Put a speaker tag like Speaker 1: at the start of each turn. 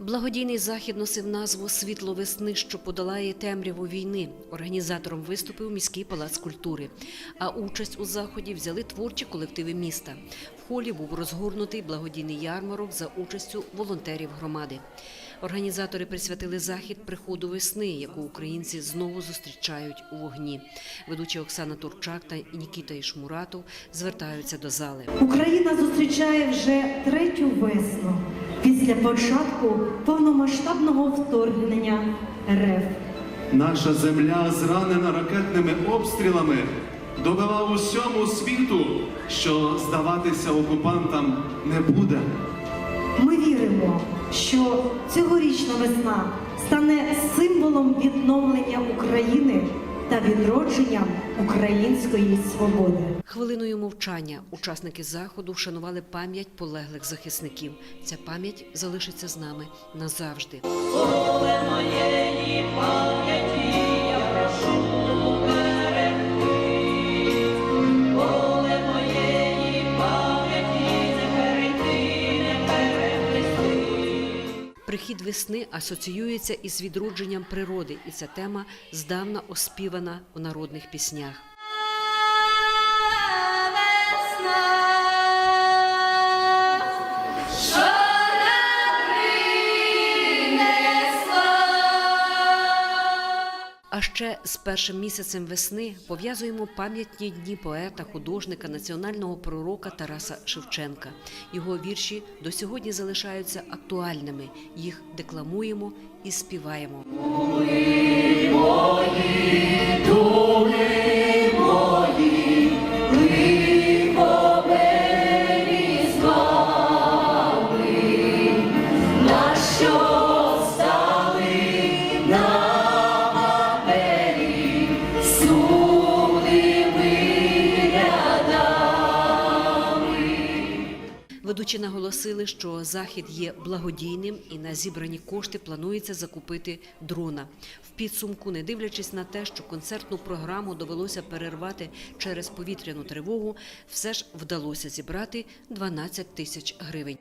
Speaker 1: Благодійний захід носив назву Світло весни, що подолає темряву війни. Організатором виступив міський палац культури. А участь у заході взяли творчі колективи міста. В холі був розгорнутий благодійний ярмарок за участю волонтерів громади. Організатори присвятили захід приходу весни, яку українці знову зустрічають у вогні. Ведучі Оксана Турчак та Нікіта Ішмуратов звертаються до зали.
Speaker 2: Україна зустрічає вже третю весну після початку повномасштабного вторгнення РФ.
Speaker 3: Наша земля, зранена ракетними обстрілами, довела усьому світу, що здаватися окупантам не буде.
Speaker 2: Ми віримо, що цьогорічна весна стане символом відновлення України та відродженням української свободи.
Speaker 1: Хвилиною мовчання учасники заходу вшанували пам'ять полеглих захисників. Ця пам'ять залишиться з нами назавжди. Прихід весни асоціюється із відродженням природи, і ця тема здавна оспівана у народних піснях. А ще з першим місяцем весни пов'язуємо пам'ятні дні поета, художника, національного пророка Тараса Шевченка. Його вірші до сьогодні залишаються актуальними. Їх декламуємо і співаємо. Ведучі наголосили, що захід є благодійним і на зібрані кошти планується закупити дрона. В підсумку, не дивлячись на те, що концертну програму довелося перервати через повітряну тривогу, все ж вдалося зібрати 12 тисяч гривень.